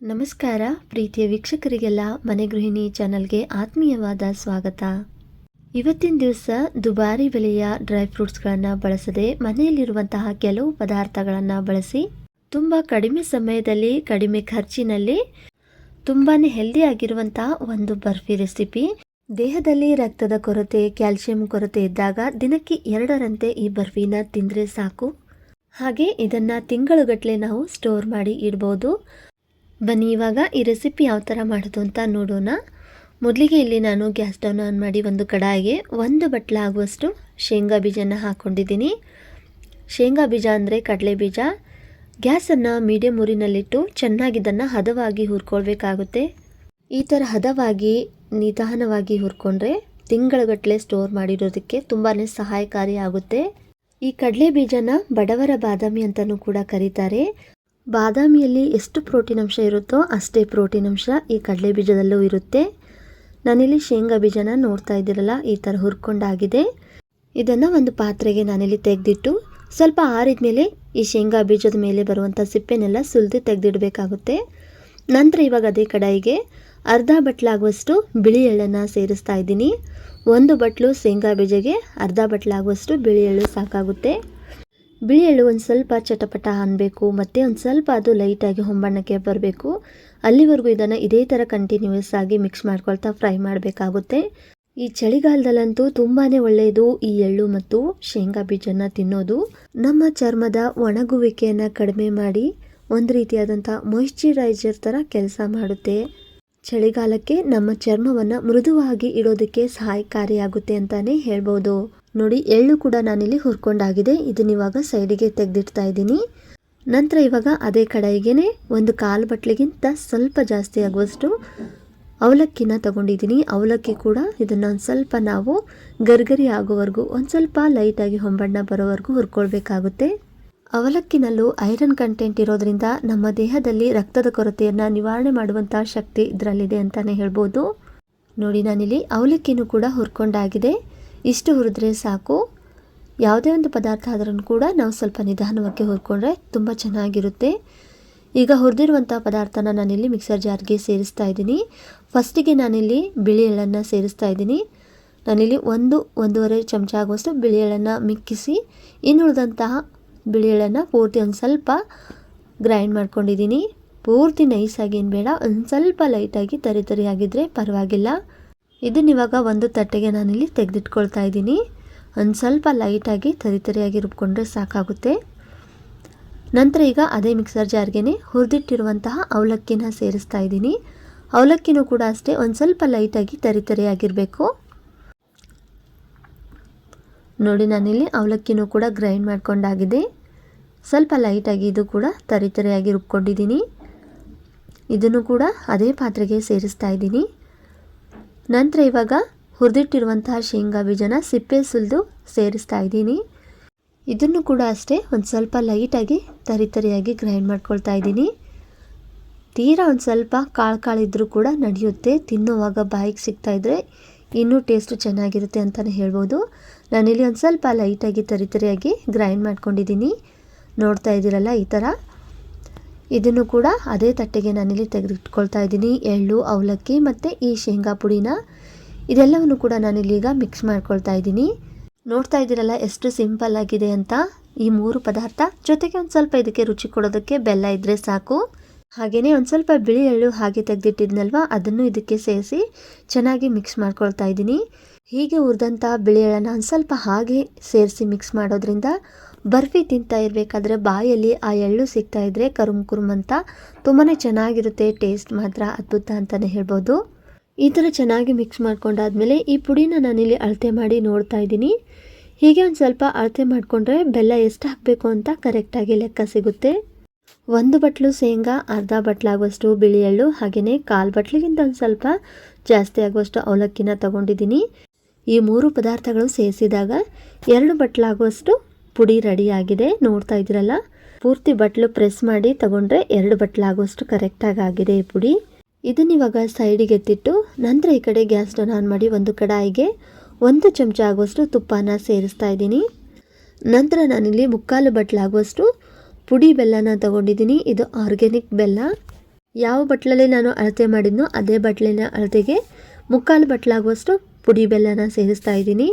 ನಮಸ್ಕಾರ. ಪ್ರೀತಿಯ ವೀಕ್ಷಕರಿಗೆಲ್ಲ, ಮನೆ ಗೃಹಿಣಿ ಚಾನಲ್ಗೆ ಆತ್ಮೀಯವಾದ ಸ್ವಾಗತ. ಇವತ್ತಿನ ದಿವಸ ದುಬಾರಿ ಬೆಲೆಯ ಡ್ರೈ ಫ್ರೂಟ್ಸ್ಗಳನ್ನು ಬಳಸದೆ ಮನೆಯಲ್ಲಿರುವಂತಹ ಕೆಲವು ಪದಾರ್ಥಗಳನ್ನು ಬಳಸಿ, ತುಂಬ ಕಡಿಮೆ ಸಮಯದಲ್ಲಿ, ಕಡಿಮೆ ಖರ್ಚಿನಲ್ಲಿ ತುಂಬಾ ಹೆಲ್ದಿ ಆಗಿರುವಂತಹ ಒಂದು ಬರ್ಫಿ ರೆಸಿಪಿ. ದೇಹದಲ್ಲಿ ರಕ್ತದ ಕೊರತೆ ಕ್ಯಾಲ್ಸಿಯಂ ಕೊರತೆ ಇದ್ದಾಗ ದಿನಕ್ಕೆ ಎರಡರಂತೆ ಈ ಬರ್ಫಿನ ತಿಂದರೆ ಸಾಕು. ಹಾಗೆ ಇದನ್ನು ತಿಂಗಳುಗಟ್ಟಲೆ ನಾವು ಸ್ಟೋರ್ ಮಾಡಿ ಇಡ್ಬೋದು. ಬನ್ನಿ, ಇವಾಗ ಈ ರೆಸಿಪಿ ಯಾವ ಥರ ಮಾಡೋದು ಅಂತ ನೋಡೋಣ. ಮೊದಲಿಗೆ ಇಲ್ಲಿ ನಾನು ಗ್ಯಾಸ್ ಡೌನ್ ಆನ್ ಮಾಡಿ ಒಂದು ಕಡಾಯಿಗೆ ಒಂದು ಬಟ್ಲ ಆಗುವಷ್ಟು ಶೇಂಗಾ ಬೀಜನ ಹಾಕ್ಕೊಂಡಿದ್ದೀನಿ ಶೇಂಗಾ ಬೀಜ ಅಂದರೆ ಕಡಲೆ ಬೀಜ. ಗ್ಯಾಸನ್ನು ಮೀಡಿಯಮ್ ಚೆನ್ನಾಗಿ ಇದನ್ನು ಹದವಾಗಿ ಹುರ್ಕೊಳ್ಬೇಕಾಗುತ್ತೆ. ಈ ಥರ ಹದವಾಗಿ, ನಿಧಾನವಾಗಿ ಹುರ್ಕೊಂಡ್ರೆ ತಿಂಗಳುಗಟ್ಟಲೆ ಸ್ಟೋರ್ ಮಾಡಿರೋದಕ್ಕೆ ತುಂಬಾ ಸಹಾಯಕಾರಿ ಆಗುತ್ತೆ. ಈ ಕಡಲೆ ಬೀಜನ ಬಡವರ ಬಾದಾಮಿ ಅಂತಲೂ ಕೂಡ ಕರೀತಾರೆ. ಬಾದಾಮಿಯಲ್ಲಿ ಎಷ್ಟು ಪ್ರೋಟೀನ್ ಅಂಶ ಇರುತ್ತೋ ಅಷ್ಟೇ ಪ್ರೋಟೀನ್ ಅಂಶ ಈ ಕಡಲೆ ಬೀಜದಲ್ಲೂ ಇರುತ್ತೆ. ನಾನಿಲ್ಲಿ ಶೇಂಗಾ ಬೀಜನ ನೋಡ್ತಾ ಇದ್ದೀರಲ್ಲ, ಈ ಥರ ಹುರ್ಕೊಂಡಾಗಿದೆ. ಇದನ್ನು ಒಂದು ಪಾತ್ರೆಗೆ ನಾನಿಲ್ಲಿ ತೆಗೆದಿಟ್ಟು ಸ್ವಲ್ಪ ಆರಿದ ಮೇಲೆ ಈ ಶೇಂಗಾ ಬೀಜದ ಮೇಲೆ ಬರುವಂಥ ಸಿಪ್ಪೆನೆಲ್ಲ ಸುಲಿದು ತೆಗೆದಿಡಬೇಕಾಗುತ್ತೆ. ನಂತರ ಇವಾಗ ಅದೇ ಕಡಾಯಿಗೆ ಅರ್ಧ ಬಟ್ಲಾಗುವಷ್ಟು ಬಿಳಿ ಎಳ್ಳನ್ನು ಸೇರಿಸ್ತಾ ಇದ್ದೀನಿ. ಒಂದು ಬಟ್ಲು ಶೇಂಗಾ ಬೀಜಗೆ ಅರ್ಧ ಬಟ್ಲಾಗುವಷ್ಟು ಬಿಳಿ ಎಳ್ಳು ಸಾಕಾಗುತ್ತೆ. ಬಿಳಿ ಎಳ್ಳು ಒಂದು ಸ್ವಲ್ಪ ಚಟಪಟ ಅನ್ನಬೇಕು ಮತ್ತು ಒಂದು ಸ್ವಲ್ಪ ಅದು ಲೈಟಾಗಿ ಹೊಂಬಣ್ಣಕ್ಕೆ ಬರಬೇಕು. ಅಲ್ಲಿವರೆಗೂ ಇದನ್ನು ಇದೇ ಥರ ಕಂಟಿನ್ಯೂಸ್ ಆಗಿ ಮಿಕ್ಸ್ ಮಾಡ್ಕೊಳ್ತಾ ಫ್ರೈ ಮಾಡಬೇಕಾಗುತ್ತೆ. ಈ ಚಳಿಗಾಲದಲ್ಲಂತೂ ತುಂಬಾ ಒಳ್ಳೆಯದು ಈ ಎಳ್ಳು ಮತ್ತು ಶೇಂಗಾ ಬೀಜನ ತಿನ್ನೋದು. ನಮ್ಮ ಚರ್ಮದ ಒಣಗುವಿಕೆಯನ್ನು ಕಡಿಮೆ ಮಾಡಿ ಒಂದು ರೀತಿಯಾದಂಥ ಮಾಯಿಶ್ಚರೈಸರ್ ಥರ ಕೆಲಸ ಮಾಡುತ್ತೆ. ಚಳಿಗಾಲಕ್ಕೆ ನಮ್ಮ ಚರ್ಮವನ್ನು ಮೃದುವಾಗಿ ಇಡೋದಕ್ಕೆ ಸಹಾಯಕಾರಿಯಾಗುತ್ತೆ ಅಂತಲೇ ಹೇಳ್ಬೋದು. ನೋಡಿ, ಎಳ್ಳು ಕೂಡ ನಾನಿಲ್ಲಿ ಹುರ್ಕೊಂಡಾಗಿದೆ. ಇದನ್ನ ಇವಾಗ ಸೈಡಿಗೆ ತೆಗೆದಿಡ್ತಾ ಇದ್ದೀನಿ. ನಂತರ ಇವಾಗ ಅದೇ ಕಡಾಯಿಗೆ ಒಂದು ಕಾಲು ಬಟ್ಲಿಗಿಂತ ಸ್ವಲ್ಪ ಜಾಸ್ತಿ ಆಗುವಷ್ಟು ಅವಲಕ್ಕಿನ ತಗೊಂಡಿದ್ದೀನಿ. ಅವಲಕ್ಕಿ ಕೂಡ ಇದನ್ನು ಒಂದು ಸ್ವಲ್ಪ ನಾವು ಗರ್ಗರಿ ಆಗೋವರೆಗೂ, ಒಂದು ಸ್ವಲ್ಪ ಲೈಟಾಗಿ ಹೊಂಬಣ್ಣ ಬರೋವರೆಗೂ ಹುರ್ಕೊಳ್ಬೇಕಾಗುತ್ತೆ. ಅವಲಕ್ಕಿನಲ್ಲೂ ಐರನ್ ಕಂಟೆಂಟ್ ಇರೋದ್ರಿಂದ ನಮ್ಮ ದೇಹದಲ್ಲಿ ರಕ್ತದ ಕೊರತೆಯನ್ನು ನಿವಾರಣೆ ಮಾಡುವಂಥ ಶಕ್ತಿ ಇದರಲ್ಲಿದೆ ಅಂತಲೇ ಹೇಳ್ಬೋದು. ನೋಡಿ, ನಾನಿಲ್ಲಿ ಅವಲಕ್ಕಿನೂ ಕೂಡ ಹುರ್ಕೊಂಡಾಗಿದೆ. ಇಷ್ಟು ಹುರಿದ್ರೆ ಸಾಕು. ಯಾವುದೇ ಒಂದು ಪದಾರ್ಥ ಆದ್ರೂ ಕೂಡ ನಾವು ಸ್ವಲ್ಪ ನಿಧಾನವಾಗಿ ಹುರ್ಕೊಂಡ್ರೆ ತುಂಬ ಚೆನ್ನಾಗಿರುತ್ತೆ. ಈಗ ಹುರಿದಿರುವಂಥ ಪದಾರ್ಥನ ನಾನಿಲ್ಲಿ ಮಿಕ್ಸರ್ ಜಾರ್ಗೆ ಸೇರಿಸ್ತಾ ಇದ್ದೀನಿ. ಫಸ್ಟಿಗೆ ನಾನಿಲ್ಲಿ ಬಿಳಿ ಎಳ್ಳನ್ನು ಸೇರಿಸ್ತಾ ಇದ್ದೀನಿ. ನಾನಿಲ್ಲಿ ಒಂದು, ಒಂದೂವರೆ ಚಮಚ ಆಗುವಷ್ಟು ಬಿಳಿ ಎಳ್ಳನ್ನು ಮಿಕ್ಕಿಸಿ, ಇನ್ನುಳಿದಂತಹ ಬಿಳಿ ಎಳ್ಳನ್ನು ಪೂರ್ತಿ ಒಂದು ಸ್ವಲ್ಪ ಗ್ರೈಂಡ್ ಮಾಡ್ಕೊಂಡಿದ್ದೀನಿ. ಪೂರ್ತಿ ನೈಸಾಗಿ ಏನು ಬೇಡ, ಒಂದು ಸ್ವಲ್ಪ ಲೈಟಾಗಿ ತರಿ ತರಿ ಆಗಿದ್ದರೆ ಪರವಾಗಿಲ್ಲ. ಇದನ್ನ ಇವಾಗ ಒಂದು ತಟ್ಟೆಗೆ ನಾನಿಲ್ಲಿ ತೆಗೆದಿಟ್ಕೊಳ್ತಾ ಇದ್ದೀನಿ. ಒಂದು ಸ್ವಲ್ಪ ಲೈಟಾಗಿ ತರಿ ತರಿಯಾಗಿ ರುಬ್ಕೊಂಡ್ರೆ ಸಾಕಾಗುತ್ತೆ. ನಂತರ ಈಗ ಅದೇ ಮಿಕ್ಸರ್ ಜಾರ್ಗೆ ಹುರಿದಿಟ್ಟಿರುವಂತಹ ಅವಲಕ್ಕಿನ ಸೇರಿಸ್ತಾ ಇದ್ದೀನಿ. ಅವಲಕ್ಕಿನೂ ಕೂಡ ಅಷ್ಟೇ ಒಂದು ಸ್ವಲ್ಪ ಲೈಟಾಗಿ ತರಿ ತರಿಯಾಗಿರಬೇಕು. ನೋಡಿ ನಾನಿಲ್ಲಿ ಅವಲಕ್ಕಿನೂ ಕೂಡ ಗ್ರೈಂಡ್ ಮಾಡ್ಕೊಂಡಾಗಿದೆ. ಸ್ವಲ್ಪ ಲೈಟಾಗಿ ಇದು ಕೂಡ ತರಿ ತರಿಯಾಗಿ ರುಬ್ಕೊಂಡಿದ್ದೀನಿ. ಇದನ್ನು ಕೂಡ ಅದೇ ಪಾತ್ರೆಗೆ ಸೇರಿಸ್ತಾ ಇದ್ದೀನಿ. ನಂತರ ಇವಾಗ ಹುರಿದಿಟ್ಟಿರುವಂತಹ ಶೇಂಗಾ ಬೀಜನ ಸಿಪ್ಪೆ ಸುಲಿದು ಸೇರಿಸ್ತಾ ಇದ್ದೀನಿ. ಇದನ್ನು ಕೂಡ ಅಷ್ಟೇ ಒಂದು ಸ್ವಲ್ಪ ಲೈಟಾಗಿ ತರಿ ತರಿಯಾಗಿ ಗ್ರೈಂಡ್ ಮಾಡ್ಕೊಳ್ತಾ ಇದ್ದೀನಿ. ತೀರಾ ಒಂದು ಸ್ವಲ್ಪ ಕಾಳು ಕಾಳಿದ್ರೂ ಕೂಡ ನಡೆಯುತ್ತೆ. ತಿನ್ನುವಾಗ ಬಾಯಿಗೆ ಸಿಗ್ತಾ ಇದ್ದರೆ ಇನ್ನೂ ಟೇಸ್ಟು ಚೆನ್ನಾಗಿರುತ್ತೆ ಅಂತಲೇ ಹೇಳ್ಬೋದು. ನಾನಿಲ್ಲಿ ಒಂದು ಸ್ವಲ್ಪ ಲೈಟಾಗಿ ತರಿ ತರಿಯಾಗಿ ಗ್ರೈಂಡ್ ಮಾಡ್ಕೊಂಡಿದ್ದೀನಿ. ನೋಡ್ತಾ ಇದ್ದೀರಲ್ಲ ಈ ಥರ ಇದನ್ನು ಕೂಡ ಅದೇ ತಟ್ಟೆಗೆ ನಾನಿಲ್ಲಿ ತೆಗೆದಿಟ್ಕೊಳ್ತಾ ಇದ್ದೀನಿ. ಎಳ್ಳು, ಅವಲಕ್ಕಿ ಮತ್ತು ಈ ಶೇಂಗಾ ಪುಡಿನ ಇದೆಲ್ಲವನ್ನು ಕೂಡ ನಾನಿಲ್ಲೀಗ ಮಿಕ್ಸ್ ಮಾಡ್ಕೊಳ್ತಾ ಇದ್ದೀನಿ. ನೋಡ್ತಾ ಇದ್ದೀರಲ್ಲ ಎಷ್ಟು ಸಿಂಪಲ್ ಆಗಿದೆ ಅಂತ. ಈ ಮೂರು ಪದಾರ್ಥ ಜೊತೆಗೆ ಒಂದು ಸ್ವಲ್ಪ ಇದಕ್ಕೆ ರುಚಿ ಕೊಡೋದಕ್ಕೆ ಬೆಲ್ಲ ಇದ್ದರೆ ಸಾಕು. ಹಾಗೆಯೇ ಒಂದು ಸ್ವಲ್ಪ ಬಿಳಿ ಎಳ್ಳು ಹಾಗೆ ತೆಗೆದಿಟ್ಟಿದ್ನಲ್ವ, ಅದನ್ನು ಇದಕ್ಕೆ ಸೇರಿಸಿ ಚೆನ್ನಾಗಿ ಮಿಕ್ಸ್ ಮಾಡ್ಕೊಳ್ತಾ ಇದ್ದೀನಿ. ಹೀಗೆ ಹುರಿದಂಥ ಬಿಳಿ ಎಳ್ಳನ್ನು ಒಂದು ಸ್ವಲ್ಪ ಹಾಗೆ ಸೇರಿಸಿ ಮಿಕ್ಸ್ ಮಾಡೋದ್ರಿಂದ ಬರ್ಫಿ ತಿಂತಾ ಇರಬೇಕಾದ್ರೆ ಬಾಯಲ್ಲಿ ಆ ಎಳ್ಳು ಸಿಗ್ತಾ ಇದ್ರೆ ಕರುಮ್ ಕುರುಮ್ ಅಂತ ತುಂಬಾ ಚೆನ್ನಾಗಿರುತ್ತೆ, ಟೇಸ್ಟ್ ಮಾತ್ರ ಅದ್ಭುತ ಅಂತಲೇ ಹೇಳ್ಬೋದು. ಈ ಥರ ಚೆನ್ನಾಗಿ ಮಿಕ್ಸ್ ಮಾಡ್ಕೊಂಡಾದ್ಮೇಲೆ ಈ ಪುಡಿನ ನಾನಿಲ್ಲಿ ಅಳತೆ ಮಾಡಿ ನೋಡ್ತಾ ಇದ್ದೀನಿ. ಹೀಗೆ ಒಂದು ಸ್ವಲ್ಪ ಅಳತೆ ಮಾಡಿಕೊಂಡ್ರೆ ಬೆಲ್ಲ ಎಷ್ಟು ಹಾಕಬೇಕು ಅಂತ ಕರೆಕ್ಟಾಗಿ ಲೆಕ್ಕ ಸಿಗುತ್ತೆ. ಒಂದು ಬಟ್ಲು ಶೇಂಗಾ, ಅರ್ಧ ಬಟ್ಲಾಗುವಷ್ಟು ಬಿಳಿ ಎಳ್ಳು ಹಾಗೆಯೇ ಕಾಲು ಬಟ್ಲಿಗಿಂತ ಒಂದು ಸ್ವಲ್ಪ ಜಾಸ್ತಿ ಆಗುವಷ್ಟು ಅವಲಕ್ಕಿನ ತಗೊಂಡಿದ್ದೀನಿ. ಈ ಮೂರು ಪದಾರ್ಥಗಳು ಸೇರಿಸಿದಾಗ ಎರಡು ಬಟ್ಲಾಗುವಷ್ಟು ಪುಡಿ ರೆಡಿಯಾಗಿದೆ. ನೋಡ್ತಾ ಇದ್ದೀರಲ್ಲ? ಪೂರ್ತಿ ಬಟ್ಲು ಪ್ರೆಸ್ ಮಾಡಿ ತಗೊಂಡ್ರೆ ಎರಡು ಬಟ್ಲಾಗೋಷ್ಟು ಕರೆಕ್ಟಾಗಿ ಆಗಿದೆ ಈ ಪುಡಿ. ಇದನ್ನ ಇವಾಗ ಸೈಡಿಗೆ ಎತ್ತಿಟ್ಟು, ನಂತರ ಈ ಕಡೆ ಗ್ಯಾಸ್ ಡೌನ್ ಆನ್ ಮಾಡಿ ಒಂದು ಕಡಾಯಿಗೆ ಒಂದು ಚಮಚ ಆಗುವಷ್ಟು ತುಪ್ಪನ ಸೇರಿಸ್ತಾ ಇದ್ದೀನಿ. ನಂತರ ನಾನಿಲ್ಲಿ ಮುಕ್ಕಾಲು ಬಟ್ಲಾಗುವಷ್ಟು ಪುಡಿ ಬೆಲ್ಲನ ತಗೊಂಡಿದ್ದೀನಿ. ಇದು ಆರ್ಗ್ಯಾನಿಕ್ ಬೆಲ್ಲ. ಯಾವ ಬಟ್ಲಲ್ಲಿ ನಾನು ಅಳತೆ ಮಾಡಿದ್ನೋ ಅದೇ ಬಟ್ಲಿನ ಅಳತೆಗೆ ಮುಕ್ಕಾಲು ಬಟ್ಲಾಗುವಷ್ಟು ಪುಡಿ ಬೆಲ್ಲನ ಸೇರಿಸ್ತಾ ಇದ್ದೀನಿ.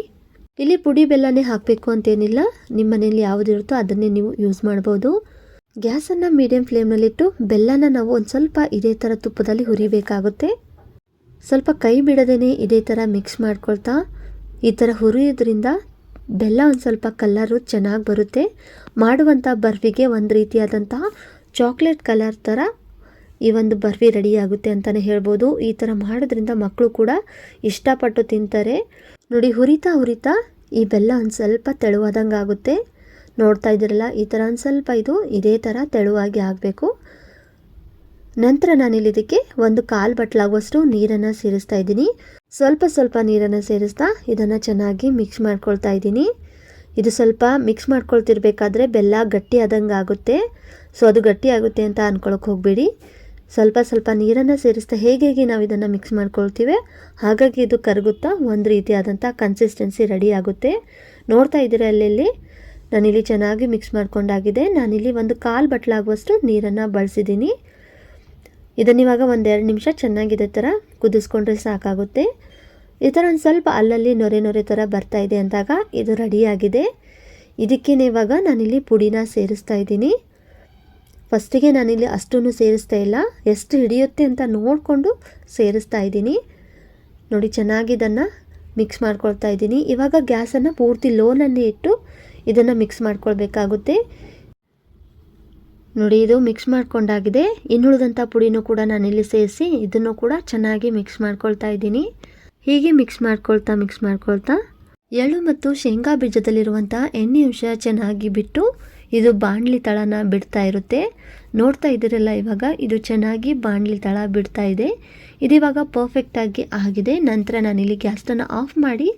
ಇಲ್ಲಿ ಪುಡಿ ಬೆಲ್ಲನೇ ಹಾಕಬೇಕು ಅಂತೇನಿಲ್ಲ. ನಿಮ್ಮ ಮನೇಲಿ ಯಾವುದಿರುತ್ತೋ ಅದನ್ನೇ ನೀವು ಯೂಸ್ ಮಾಡ್ಬೋದು. ಗ್ಯಾಸನ್ನು ಮೀಡಿಯಂ ಫ್ಲೇಮ್ನಲ್ಲಿಟ್ಟು ಬೆಲ್ಲನ ನಾವು ಒಂದು ಸ್ವಲ್ಪ ಇದೇ ಥರ ತುಪ್ಪದಲ್ಲಿ ಹುರಿಬೇಕಾಗುತ್ತೆ. ಸ್ವಲ್ಪ ಕೈ ಬಿಡದೇ ಇದೇ ಥರ ಮಿಕ್ಸ್ ಮಾಡ್ಕೊಳ್ತಾ ಈ ಥರ ಹುರಿಯೋದ್ರಿಂದ ಬೆಲ್ಲ ಒಂದು ಸ್ವಲ್ಪ ಕಲರು ಚೆನ್ನಾಗಿ ಬರುತ್ತೆ. ಮಾಡುವಂಥ ಬರ್ಫಿಗೆ ಒಂದು ರೀತಿಯಾದಂತಹ ಚಾಕ್ಲೇಟ್ ಕಲರ್ ಥರ ಈ ಒಂದು ಬರ್ಫಿ ರೆಡಿಯಾಗುತ್ತೆ ಅಂತಲೇ ಹೇಳ್ಬೋದು. ಈ ಥರ ಮಾಡೋದ್ರಿಂದ ಮಕ್ಕಳು ಕೂಡ ಇಷ್ಟಪಟ್ಟು ತಿಂತಾರೆ. ನೋಡಿ, ಹುರಿತಾ ಹುರಿತಾ ಈ ಬೆಲ್ಲ ಒಂದು ಸ್ವಲ್ಪ ತೆಳುವಾದಂಗೆ ಆಗುತ್ತೆ ನೋಡ್ತಾ ಇದ್ದೀರಲ್ಲ, ಈ ಥರ ಒಂದು ಸ್ವಲ್ಪ ಇದು ಇದೇ ಥರ ತೆಳುವಾಗಿ ಆಗಬೇಕು. ನಂತರ ನಾನಿಲ್ಲಿ ಇದಕ್ಕೆ ಒಂದು ಕಾಲು ಬಟ್ಲಾಗುವಷ್ಟು ನೀರನ್ನು ಸೇರಿಸ್ತಾ ಇದ್ದೀನಿ. ಸ್ವಲ್ಪ ಸ್ವಲ್ಪ ನೀರನ್ನು ಸೇರಿಸ್ತಾ ಇದನ್ನು ಚೆನ್ನಾಗಿ ಮಿಕ್ಸ್ ಮಾಡ್ಕೊಳ್ತಾ ಇದ್ದೀನಿ. ಇದು ಸ್ವಲ್ಪ ಮಿಕ್ಸ್ ಮಾಡ್ಕೊಳ್ತಿರ್ಬೇಕಾದ್ರೆ ಬೆಲ್ಲ ಗಟ್ಟಿ ಆದಂಗೆ ಆಗುತ್ತೆ ಸೊ, ಅದು ಗಟ್ಟಿ ಆಗುತ್ತೆ ಅಂತ ಅಂದ್ಕೊಳಕ್ಕೆ ಹೋಗಬೇಡಿ. ಸ್ವಲ್ಪ ಸ್ವಲ್ಪ ನೀರನ್ನು ಸೇರಿಸ್ತಾ ಹೇಗೆ ಹೇಗೆ ನಾವು ಇದನ್ನು ಮಿಕ್ಸ್ ಮಾಡ್ಕೊಳ್ತೀವಿ ಹಾಗಾಗಿ ಇದು ಕರಗುತ್ತಾ ಒಂದು ರೀತಿಯಾದಂಥ ಕನ್ಸಿಸ್ಟೆನ್ಸಿ ರೆಡಿ ಆಗುತ್ತೆ. ನೋಡ್ತಾ ಇದ್ದೀರಾ ಅಲ್ಲೆಲ್ಲಿ? ನಾನಿಲ್ಲಿ ಚೆನ್ನಾಗಿ ಮಿಕ್ಸ್ ಮಾಡ್ಕೊಂಡಾಗಿದೆ. ನಾನಿಲ್ಲಿ ಒಂದು ಕಾಲು ಬಟ್ಲಾಗುವಷ್ಟು ನೀರನ್ನು ಬಳಸಿದ್ದೀನಿ. ಇದನ್ನ ಇವಾಗ ಒಂದೆರಡು ನಿಮಿಷ ಚೆನ್ನಾಗಿದೆ ಥರ ಕುದಿಸ್ಕೊಂಡ್ರೆ ಸಾಕಾಗುತ್ತೆ. ಈ ಥರ ಒಂದು ಸ್ವಲ್ಪ ಅಲ್ಲಲ್ಲಿ ನೊರೆ ನೊರೆ ಥರ ಬರ್ತಾ ಇದೆ ಅಂದಾಗ ಇದು ರೆಡಿಯಾಗಿದೆ ಇದಕ್ಕೇನೆ ಇವಾಗ ನಾನಿಲ್ಲಿ ಪುಡಿನ ಸೇರಿಸ್ತಾ ಇದ್ದೀನಿ. ಫಸ್ಟಿಗೆ ನಾನಿಲ್ಲಿ ಅಷ್ಟೂ ಸೇರಿಸ್ತಾ ಇಲ್ಲ. ಎಷ್ಟು ಹಿಡಿಯುತ್ತೆ ಅಂತ ನೋಡಿಕೊಂಡು ಸೇರಿಸ್ತಾ ಇದ್ದೀನಿ. ನೋಡಿ, ಚೆನ್ನಾಗಿ ಇದನ್ನು ಮಿಕ್ಸ್ ಮಾಡ್ಕೊಳ್ತಾ ಇದ್ದೀನಿ. ಇವಾಗ ಗ್ಯಾಸನ್ನು ಪೂರ್ತಿ ಲೋನಲ್ಲಿ ಇಟ್ಟು ಇದನ್ನು ಮಿಕ್ಸ್ ಮಾಡ್ಕೊಳ್ಬೇಕಾಗುತ್ತೆ. ನೋಡಿ, ಇದು ಮಿಕ್ಸ್ ಮಾಡ್ಕೊಂಡಾಗಿದೆ. ಇನ್ನುಳಿದಂಥ ಪುಡಿನೂ ಕೂಡ ನಾನಿಲ್ಲಿ ಸೇರಿಸಿ ಇದನ್ನು ಕೂಡ ಚೆನ್ನಾಗಿ ಮಿಕ್ಸ್ ಮಾಡ್ಕೊಳ್ತಾ ಇದ್ದೀನಿ. ಹೀಗೆ ಮಿಕ್ಸ್ ಮಾಡ್ಕೊಳ್ತಾ ಮಿಕ್ಸ್ ಮಾಡ್ಕೊಳ್ತಾ ಎಳ್ಳು ಮತ್ತು ಶೇಂಗಾ ಬೀಜದಲ್ಲಿರುವಂಥ ಎಣ್ಣೆ ಅಂಶ ಚೆನ್ನಾಗಿ ಬಿಟ್ಟು ಇದು ಬಾಣ್ಲಿ ತಳನ ಬಿಡ್ತಾ ಇರುತ್ತೆ. ನೋಡ್ತಾ ಇದ್ದೀರಲ್ಲ ಇವಾಗ, ಇದು ಚೆನ್ನಾಗಿ ಬಾಣಲಿ ತಳ ಬಿಡ್ತಾ ಇದೆ. ಇದಿವಾಗ ಪರ್ಫೆಕ್ಟಾಗಿ ಆಗಿದೆ. ನಂತರ ನಾನು ಇಲ್ಲಿ ಗ್ಯಾಸ್ಟನ್ನು ಆಫ್ ಮಾಡಿ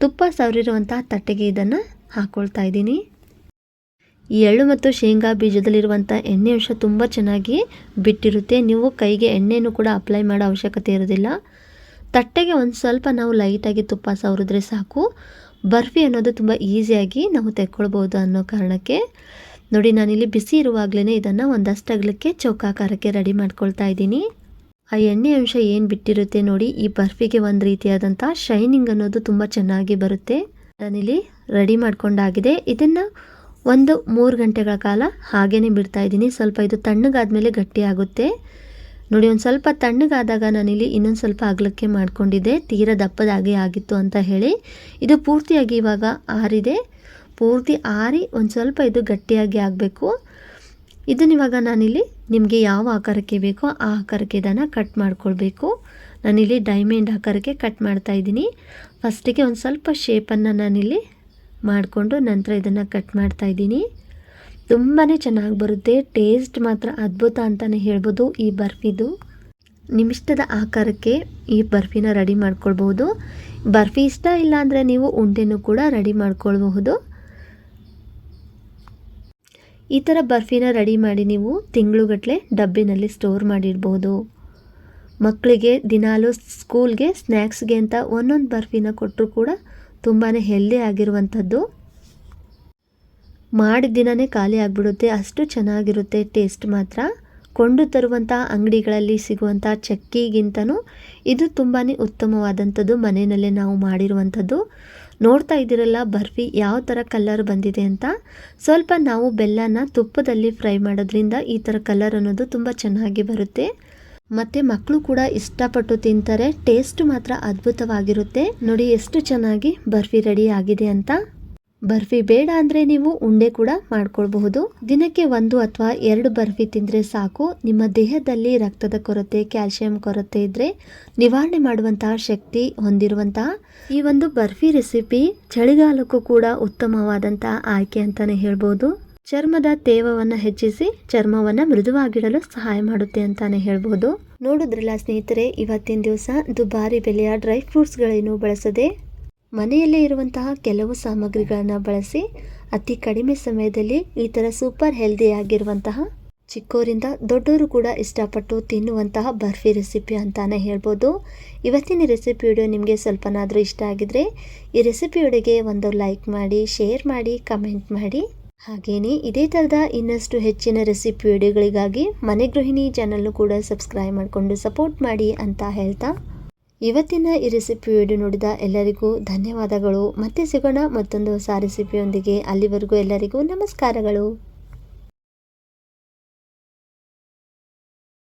ತುಪ್ಪ ಸವರಿರುವಂಥ ತಟ್ಟೆಗೆ ಇದನ್ನು ಹಾಕ್ಕೊಳ್ತಾ ಇದ್ದೀನಿ. ಈ ಎಳ್ಳು ಮತ್ತು ಶೇಂಗಾ ಬೀಜದಲ್ಲಿರುವಂಥ ಎಣ್ಣೆ ಅಂಶ ತುಂಬ ಚೆನ್ನಾಗಿ ಬಿಟ್ಟಿರುತ್ತೆ. ನೀವು ಕೈಗೆ ಎಣ್ಣೆಯನ್ನು ಕೂಡ ಅಪ್ಲೈ ಮಾಡೋ ಅವಶ್ಯಕತೆ ಇರೋದಿಲ್ಲ. ತಟ್ಟೆಗೆ ಒಂದು ಸ್ವಲ್ಪ ನಾವು ಲೈಟಾಗಿ ತುಪ್ಪ ಸವರಿದ್ರೆ ಸಾಕು. ಬರ್ಫಿ ಅನ್ನೋದು ತುಂಬ ಈಸಿಯಾಗಿ ನಾವು ತೆಕ್ಕೊಳ್ಬೋದು ಅನ್ನೋ ಕಾರಣಕ್ಕೆ ನೋಡಿ, ನಾನಿಲ್ಲಿ ಬಿಸಿ ಇರುವಾಗಲೇ ಇದನ್ನು ಒಂದಷ್ಟು ಅಗಲಕ್ಕೆ ಚೌಕಾಕಾರಕ್ಕೆ ರೆಡಿ ಮಾಡ್ಕೊಳ್ತಾ ಇದ್ದೀನಿ. ಆ ಎಣ್ಣೆ ಅಂಶ ಏನು ಬಿಟ್ಟಿರುತ್ತೆ ನೋಡಿ, ಈ ಬರ್ಫಿಗೆ ಒಂದು ರೀತಿಯಾದಂಥ ಶೈನಿಂಗ್ ಅನ್ನೋದು ತುಂಬ ಚೆನ್ನಾಗಿ ಬರುತ್ತೆ. ನಾನಿಲ್ಲಿ ರೆಡಿ ಮಾಡ್ಕೊಂಡಾಗಿದೆ. ಇದನ್ನು ಒಂದು ಮೂರು ಗಂಟೆಗಳ ಕಾಲ ಹಾಗೇ ಬಿಡ್ತಾ ಇದ್ದೀನಿ. ಸ್ವಲ್ಪ ಇದು ತಣ್ಣಗಾದ್ಮೇಲೆ ಗಟ್ಟಿ ಆಗುತ್ತೆ. ನೋಡಿ, ಒಂದು ಸ್ವಲ್ಪ ತಣ್ಣಗಾದಾಗ ನಾನಿಲ್ಲಿ ಇನ್ನೊಂದು ಸ್ವಲ್ಪ ಅಗಲಕ್ಕೆ ಮಾಡಿಕೊಂಡಿದ್ದೆ. ತೀರ ದಪ್ಪದಾಗಿ ಆಗಿತ್ತು ಅಂತ ಹೇಳಿ. ಇದು ಪೂರ್ತಿಯಾಗಿ ಇವಾಗ ಆರಿದೆ. ಪೂರ್ತಿ ಆರಿ ಒಂದು ಸ್ವಲ್ಪ ಇದು ಗಟ್ಟಿಯಾಗಿ ಆಗಬೇಕು. ಇದನ್ನಿವಾಗ ನಾನಿಲ್ಲಿ ನಿಮಗೆ ಯಾವ ಆಕಾರಕ್ಕೆ ಬೇಕೋ ಆ ಆಕಾರಕ್ಕೆ ಇದನ್ನು ಕಟ್ ಮಾಡ್ಕೊಳ್ಬೇಕು. ನಾನಿಲ್ಲಿ ಡೈಮಂಡ್ ಆಕಾರಕ್ಕೆ ಕಟ್ ಮಾಡ್ತಾ ಇದ್ದೀನಿ. ಫಸ್ಟಿಗೆ ಒಂದು ಸ್ವಲ್ಪ ಶೇಪನ್ನು ನಾನಿಲ್ಲಿ ಮಾಡಿಕೊಂಡು ನಂತರ ಇದನ್ನು ಕಟ್ ಮಾಡ್ತಾ ಇದ್ದೀನಿ. ತುಂಬಾ ಚೆನ್ನಾಗಿ ಬರುತ್ತೆ. ಟೇಸ್ಟ್ ಮಾತ್ರ ಅದ್ಭುತ ಅಂತಲೇ ಹೇಳ್ಬೋದು ಈ ಬರ್ಫಿದು ನಿಮಿಷದ ಆಕಾರಕ್ಕೆ ಈ ಬರ್ಫಿನ ರೆಡಿ ಮಾಡ್ಕೊಳ್ಬೋದು ಬರ್ಫಿ ಇಷ್ಟ ಇಲ್ಲ ಅಂದರೆ ನೀವು ಉಂಡೆನೂ ಕೂಡ ರೆಡಿ ಮಾಡ್ಕೊಳ್ಬಹುದು. ಈ ಥರ ಬರ್ಫಿನ ರೆಡಿ ಮಾಡಿ ನೀವು ತಿಂಗಳುಗಟ್ಟಲೆ ಡಬ್ಬಿನಲ್ಲಿ ಸ್ಟೋರ್ ಮಾಡಿಡ್ಬೋದು ಮಕ್ಕಳಿಗೆ ದಿನಾಲು ಸ್ಕೂಲ್ಗೆ ಸ್ನ್ಯಾಕ್ಸ್ಗೆ ಅಂತ ಒಂದೊಂದು ಬರ್ಫಿನ ಕೊಟ್ಟರು ಕೂಡ ತುಂಬಾ ಹೆಲ್ದಿ ಆಗಿರುವಂಥದ್ದು. ಮಾಡಿದ ದಿನವೇ ಖಾಲಿ ಆಗಿಬಿಡುತ್ತೆ, ಅಷ್ಟು ಚೆನ್ನಾಗಿರುತ್ತೆ ಟೇಸ್ಟ್ ಮಾತ್ರ. ಕೊಂಡು ತರುವಂಥ ಅಂಗಡಿಗಳಲ್ಲಿ ಸಿಗುವಂಥ ಚಕ್ಕಿಗಿಂತನೂ ಇದು ತುಂಬಾ ಉತ್ತಮವಾದಂಥದ್ದು ಮನೆಯಲ್ಲೇ ನಾವು ಮಾಡಿರುವಂಥದ್ದು. ನೋಡ್ತಾ ಇದ್ದೀರಲ್ಲ ಬರ್ಫಿ ಯಾವ ಥರ ಕಲರ್ ಬಂದಿದೆ ಅಂತ. ಸ್ವಲ್ಪ ನಾವು ಬೆಲ್ಲನ ತುಪ್ಪದಲ್ಲಿ ಫ್ರೈ ಮಾಡೋದ್ರಿಂದ ಈ ಥರ ಕಲರ್ ಅನ್ನೋದು ತುಂಬ ಚೆನ್ನಾಗಿ ಬರುತ್ತೆ. ಮತ್ತು ಮಕ್ಕಳು ಕೂಡ ಇಷ್ಟಪಟ್ಟು ತಿಂತಾರೆ, ಟೇಸ್ಟ್ ಮಾತ್ರ ಅದ್ಭುತವಾಗಿರುತ್ತೆ. ನೋಡಿ ಎಷ್ಟು ಚೆನ್ನಾಗಿ ಬರ್ಫಿ ರೆಡಿ ಆಗಿದೆ ಅಂತ. ಬರ್ಫಿ ಬೇಡ ಅಂದರೆ ನೀವು ಉಂಡೆ ಕೂಡ ಮಾಡ್ಕೊಳ್ಬಹುದು. ದಿನಕ್ಕೆ ಒಂದು ಅಥವಾ ಎರಡು ಬರ್ಫಿ ತಿಂದರೆ ಸಾಕು. ನಿಮ್ಮ ದೇಹದಲ್ಲಿ ರಕ್ತದ ಕೊರತೆ ಕ್ಯಾಲ್ಸಿಯಂ ಕೊರತೆ ಇದ್ದರೆ ನಿವಾರಣೆ ಮಾಡುವಂತಹ ಶಕ್ತಿ ಹೊಂದಿರುವಂತಹ ಈ ಒಂದು ಬರ್ಫಿ ರೆಸಿಪಿ ಚಳಿಗಾಲಕ್ಕೂ ಕೂಡ ಉತ್ತಮವಾದಂತಹ ಆಯ್ಕೆ ಅಂತಲೇ ಹೇಳ್ಬೋದು. ಚರ್ಮದ ತೇವವನ್ನು ಹೆಚ್ಚಿಸಿ ಚರ್ಮವನ್ನು ಮೃದುವಾಗಿಡಲು ಸಹಾಯ ಮಾಡುತ್ತೆ ಅಂತಾನೆ ಹೇಳ್ಬೋದು. ನೋಡಿದ್ರಲ್ಲ ಸ್ನೇಹಿತರೆ, ಇವತ್ತಿನ ದಿವಸ ದುಬಾರಿ ಬೆಲೆಯ ಡ್ರೈ ಫ್ರೂಟ್ಸ್ಗಳೇನು ಬಳಸದೆ ಮನೆಯಲ್ಲೇ ಇರುವಂತಹ ಕೆಲವು ಸಾಮಗ್ರಿಗಳನ್ನು ಬಳಸಿ ಅತಿ ಕಡಿಮೆ ಸಮಯದಲ್ಲಿ ಈ ಥರ ಸೂಪರ್ ಹೆಲ್ದಿ ಆಗಿರುವಂತಹ ಚಿಕ್ಕೋರಿಂದ ದೊಡ್ಡವರು ಕೂಡ ಇಷ್ಟಪಟ್ಟು ತಿನ್ನುವಂತಹ ಬರ್ಫಿ ರೆಸಿಪಿ ಅಂತಾನೆ ಹೇಳ್ಬೋದು. ಇವತ್ತಿನ ರೆಸಿಪಿ ವಿಡಿಯೋ ನಿಮಗೆ ಸ್ವಲ್ಪನಾದರೂ ಇಷ್ಟ ಆಗಿದ್ರೆ ಈ ರೆಸಿಪಿ ವಿಡಿಯೋಗೆ ಒಂದು ಲೈಕ್ ಮಾಡಿ ಶೇರ್ ಮಾಡಿ ಕಮೆಂಟ್ ಮಾಡಿ. ಹಾಗೆಯೇ ಇದೇ ಥರದ ಇನ್ನಷ್ಟು ಹೆಚ್ಚಿನ ರೆಸಿಪಿ ವಿಡಿಯೋಗಳಿಗಾಗಿ ಮನೆ ಗೃಹಿಣಿ ಚಾನಲ್ನು ಕೂಡ ಸಬ್ಸ್ಕ್ರೈಬ್ ಮಾಡಿಕೊಂಡು ಸಪೋರ್ಟ್ ಮಾಡಿ ಅಂತ ಹೇಳ್ತಾ ಇವತ್ತಿನ ಈ ರೆಸಿಪಿ ವಿಡಿಯೋ ನೋಡಿದ ಎಲ್ಲರಿಗೂ ಧನ್ಯವಾದಗಳು. ಮತ್ತೆ ಸಿಗೋಣ ಮತ್ತೊಂದು ಹೊಸ ರೆಸಿಪಿಯೊಂದಿಗೆ. ಅಲ್ಲಿವರೆಗೂ ಎಲ್ಲರಿಗೂ ನಮಸ್ಕಾರಗಳು.